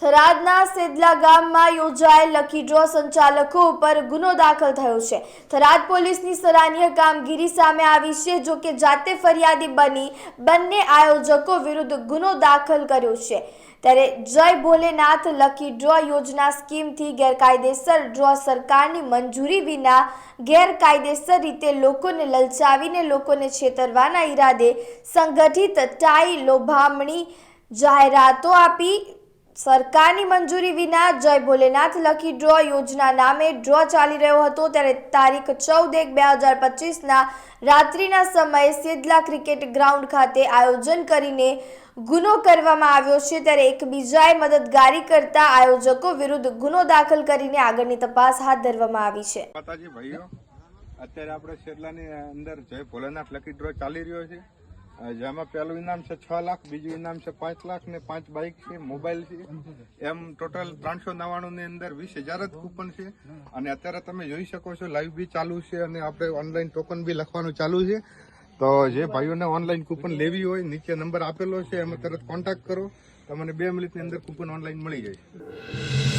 થરાદના સેદલા ગામમાં યોજાયેલ lucky draw સંચાલકો ઉપર ગુનો દાખલ થયો છે. થરાદ પોલીસની સરાહનીય કામગીરી સામે આવી છે, જો કે જાતે ફરિયાદી બની બંને આયોજકો વિરુદ્ધ ગુનો દાખલ કર્યો છે. ત્યારે જય ભોલેનાથ લકી ડ્રો યોજના સ્કીમથી ગેરકાયદેસર ડ્રો સરકારની મંજૂરી વિના ગેરકાયદેસર રીતે લોકોને લલચાવીને લોકોને છેતરવાના ઈરાદે સંગઠિત ટાઈ લોભામણી જાહેરાતો આપી સરકારની મંજૂરી વિના જય ભોલેનાથ લકી ડ્રો યોજના નામે ડ્રો ચાલી રહ્યો હતો. ત્યારે તારીખ ચૌદ એક બે હજાર પચીસના રાત્રિના સમયે સિદલા ક્રિકેટ ગ્રાઉન્ડ ખાતે આયોજન કરીને ગુનો કરવામાં આવ્યો છે. ત્યારે એકબીજાએ મદદગારી કરતા આયોજકો વિરુદ્ધ ગુનો દાખલ કરીને આગળની તપાસ હાથ ધરવામાં આવી છે. અત્યારે આપણે અંદર જય ભોલેનાથ લકી ડ્રો ચાલી રહ્યો છે. જેમાં પહેલું ઇનામ છે છ લાખ, બીજું ઇનામ છે પાંચ લાખ ને પાંચ બાઇક છે, મોબાઈલ છે. એમ ટોટલ ત્રણસો નવ્વાણું ની અંદર વીસ હજાર જ કૂપન છે. અને અત્યારે તમે જોઈ શકો છો, લાઈવ બી ચાલુ છે અને આપણે ઓનલાઈન ટોકન બી લખવાનું ચાલુ છે. તો જે ભાઈઓને ઓનલાઈન કૂપન લેવી હોય, નીચે નંબર આપેલો છે, એમાં તરત કોન્ટેક્ટ કરો. તમને બે મિનિટની અંદર કૂપન ઓનલાઈન મળી જાય.